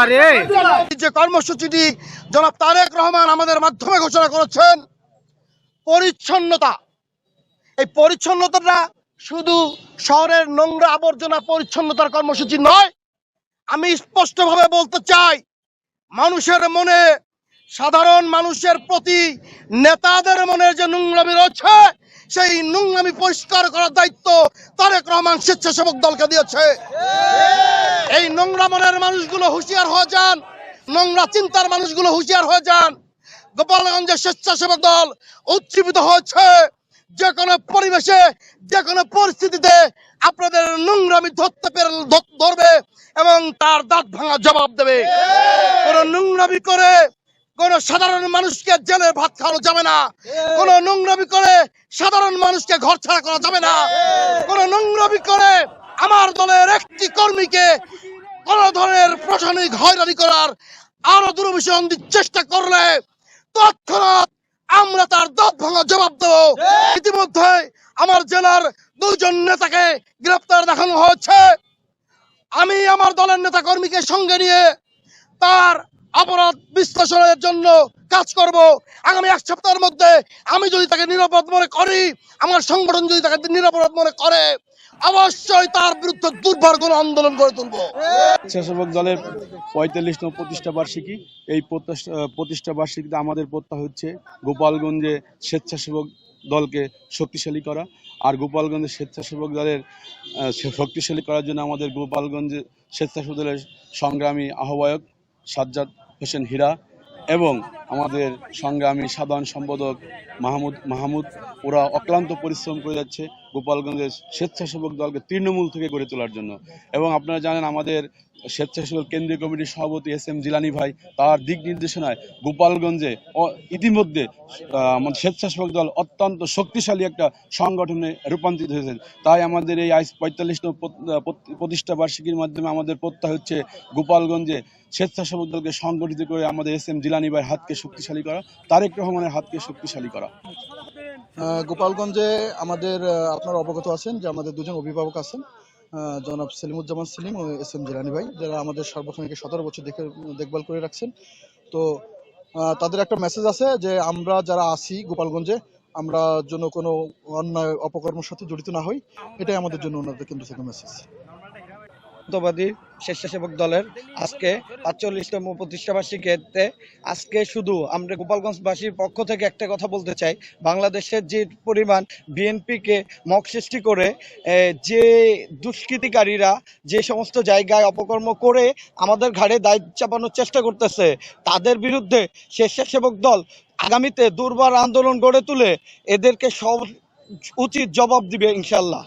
আরে যে কর্মসূচিটি জনাব তারেক রহমান আমাদের মাধ্যমে ঘোষণা করেছেন, পরিচ্ছন্নতা। এই পরিচ্ছন্নতাটা শুধু শহরের নোংরা আবর্জনা পরিচ্ছন্নতার কর্মসূচি নয়, আমি স্পষ্টভাবে বলতে চাই, মানুষের মনে, সাধারণ মানুষের প্রতি, নেতাদের মনে যে নোংরামি রয়েছে, সেই নোংরামি পরিষ্কার করার দায়িত্ব তারেক রহমান স্বেচ্ছাসেবক দলকে দিয়েছে। নোংরা মনের মানুষগুলো হুঁশিয়ার হয়ে যান। নোংরা চিন্তার মানুষগুলো হুঁশিয়ার হয়ে যান। গোপালগঞ্জের স্বেচ্ছাসেবক দল উজ্জীবিত হয়েছে। যে কোনো পরিবেশে, যে কোনো পরিস্থিতিতে আপনাদের নোংরামি ধরতে পেরে ধরবে এবং তার দাঁত ভাঙা জবাব দেবে। কোন নোংরামি করে কোন সাধারণ মানুষকে জেলে ভাত খাওয়ানো যাবে না। কোন নোংরামি করে সাধারণ মানুষকে ঘর ছাড়া করা যাবে না। কোন নোংরামি করে আমার দলের একটি কর্মীকে কোন ধরনের প্রশাসনিক হয়রানি করার আরও দুর্বিষন্দির চেষ্টা করলে তৎক্ষণাৎ আমরা তার দাঁত ভাঙা জবাব দেবো। ইতিমধ্যে আমার জেলার দুইজন নেতাকে গ্রেপ্তার দেখানো হয়েছে। আমি আমার দলের নেতা কর্মীকে সঙ্গে নিয়ে তার অপরাধ বিশ্লেষণের জন্য কাজ করব। আগামী এক সপ্তাহের মধ্যে আমি যদি তাকে নিরাপদ মনে করি আমার সংগঠন যদি তাকে নিরাপদ মনে করে অবশ্যই তার বিরুদ্ধে দুর্বার কোনো আন্দোলন গড়ে তুলবো। স্বেচ্ছাসেবক দলের পঁয়তাল্লিশতম প্রতিষ্ঠা বার্ষিকী, এই প্রতিষ্ঠা বার্ষিকীতে আমাদের প্রত্যয় হচ্ছে গোপালগঞ্জে স্বেচ্ছাসেবক দলকে শক্তিশালী করা আর গোপালগঞ্জের স্বেচ্ছাসেবক দলের শক্তিশালী করার জন্য আমাদের গোপালগঞ্জে স্বেচ্ছাসেবক দলের সংগ্রামী আহ্বায়ক সাজ্জাদ হোসেন হীরা এবং আমাদের সংগ্রামী সাধারণ সম্পাদক মাহমুদ মাহমুদ, ওরা অক্লান্ত পরিশ্রম করে যাচ্ছে। গোপালগঞ্জের স্বেচ্ছাসেবক দলকে তৃণমূল থেকে গড়ে তোলার জন্য। এবং আপনারা জানেন আমাদের স্বেচ্ছাসেবক কেন্দ্রীয় কমিটির সভাপতি এস এম জিলানি ভাই, তার দিক নির্দেশনায় গোপালগঞ্জে ইতিমধ্যে আমাদের স্বেচ্ছাসেবক দল অত্যন্ত শক্তিশালী একটা সংগঠনে রূপান্তরিত হয়েছে তাই আমাদের এই আইস পঁয়তাল্লিশতম প্রত- প্রতিষ্ঠা বার্ষিকীর মাধ্যমে আমাদের প্রত্যয় হচ্ছে গোপালগঞ্জে স্বেচ্ছাসেবক দলকে সংগঠিত করে আমাদের এস এম জিলানি ভাইয়ের হাতকে শক্তিশালী করা, তারেক রহমানের হাতকে শক্তিশালী করা। গোপালগঞ্জে আমাদের আপনারা অবগত আছেন যে আমাদের দুজন অভিভাবক আছেন জনাব সেলিমুজ্জামান সেলিম ও এস এম জিলানি ভাই, যারা আমাদের থেকে সতেরো বছর দেখে, দেখভাল করে রাখছেন। তো তাদের একটা মেসেজ আছে যে আমরা যারা আসি গোপালগঞ্জে, আমরা যেন কোনো অন্যায়, অপকর্মের সাথে জড়িত না হই। এটাই আমাদের জন্য ওনাদের কেন্দ্র থেকে মেসেজ জাতীয়তাবাদী স্বেচ্ছাসেবক দলের আজকে পাঁচচল্লিশতম প্রতিষ্ঠাবার্ষিকীতে আজকে শুধু আমরা গোপালগঞ্জবাসীর পক্ষ থেকে একটা কথা বলতে চাই। বাংলাদেশের যে পরিমাণ বিএনপিকে মক সৃষ্টি করে যে দুষ্কৃতিকারীরা যে সমস্ত জায়গায় অপকর্ম করে আমাদের ঘাড়ে দায়িত্ব চাপানোর চেষ্টা করতেছে, তাদের বিরুদ্ধে স্বেচ্ছাসেবক দল আগামীতে দুর্বার আন্দোলন গড়ে তুলে এদেরকে সব উচিত জবাব দিবে ইনশাল্লাহ